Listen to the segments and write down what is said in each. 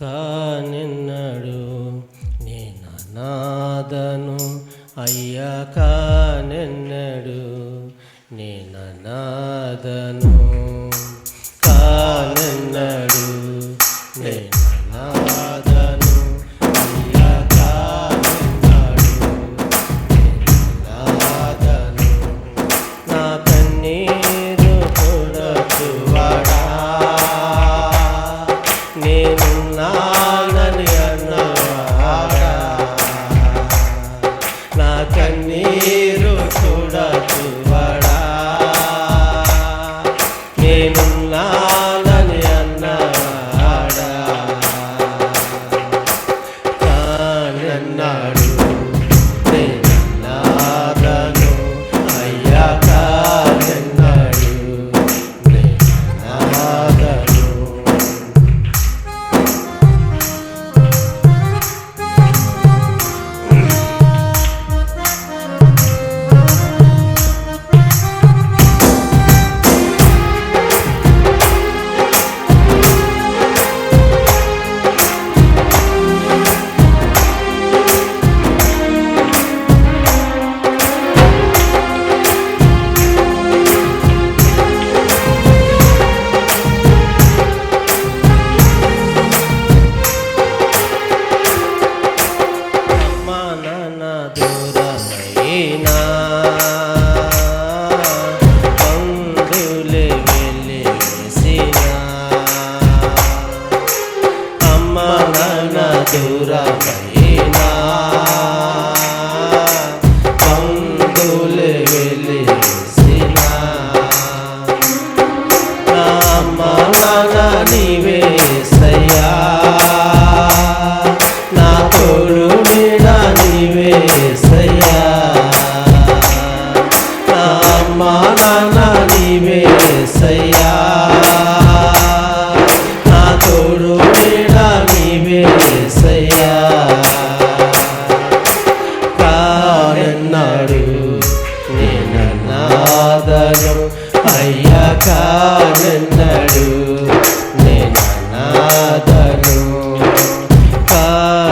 కానిన్నడు. నేను నాదను అయ్యా కానిన్నడు. నేను నాదను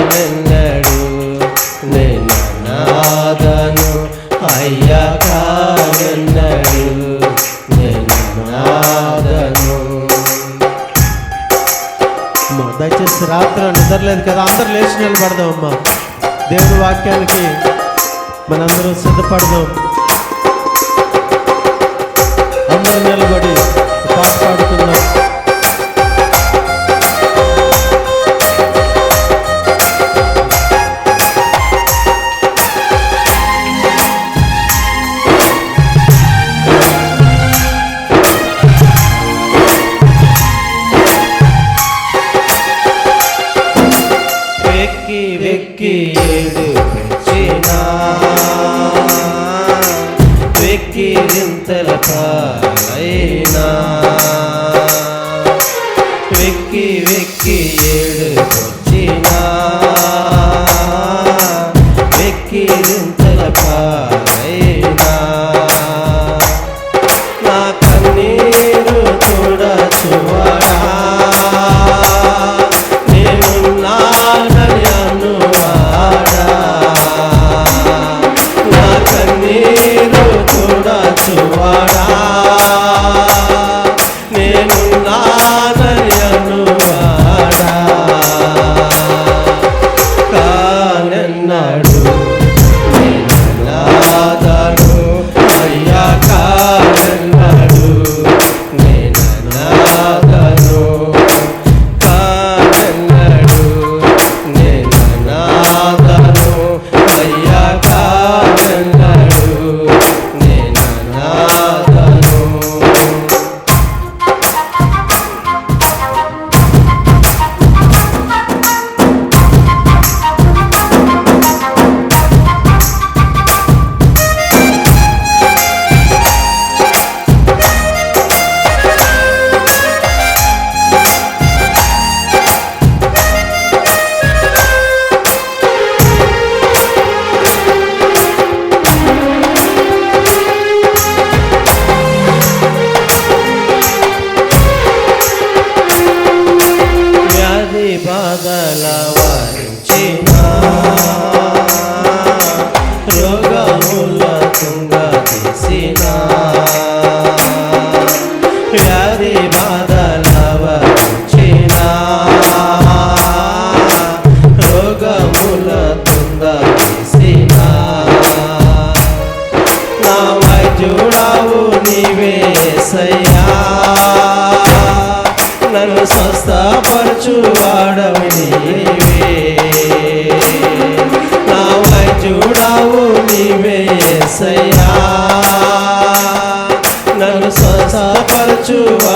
కానన్నాడు నేనన్నాదను అయ్యా కానన్నాడు నేనన్నాదను అమ్మా దయచేసి రాత్రి నిద్రలేదు కదా అందరు లేచి నిలబడదాం అమ్మా దేవుని వాక్యానికి మనందరం సిద్ధపడదాం. అందరూ నిలబడి పాట పాడుకుందాం వెక్కి వింతల పాలైనా వెక్కి వెక్కి ఏడు వచ్చినా వెక్కి స్వస్థపరచువాడవు నీవే నా వైద్యుడావు నీవేసయ్యా నన్ను స్వస్థపరచువాడవు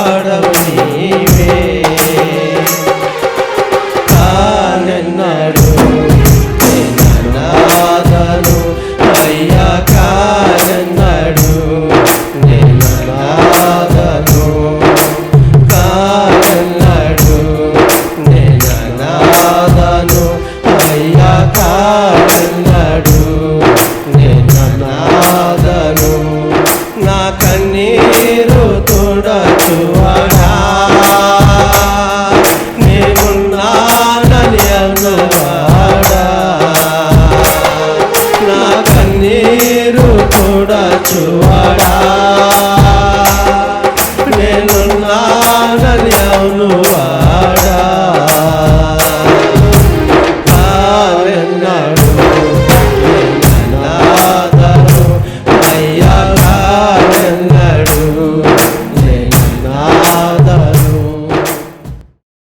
చూడచువాడా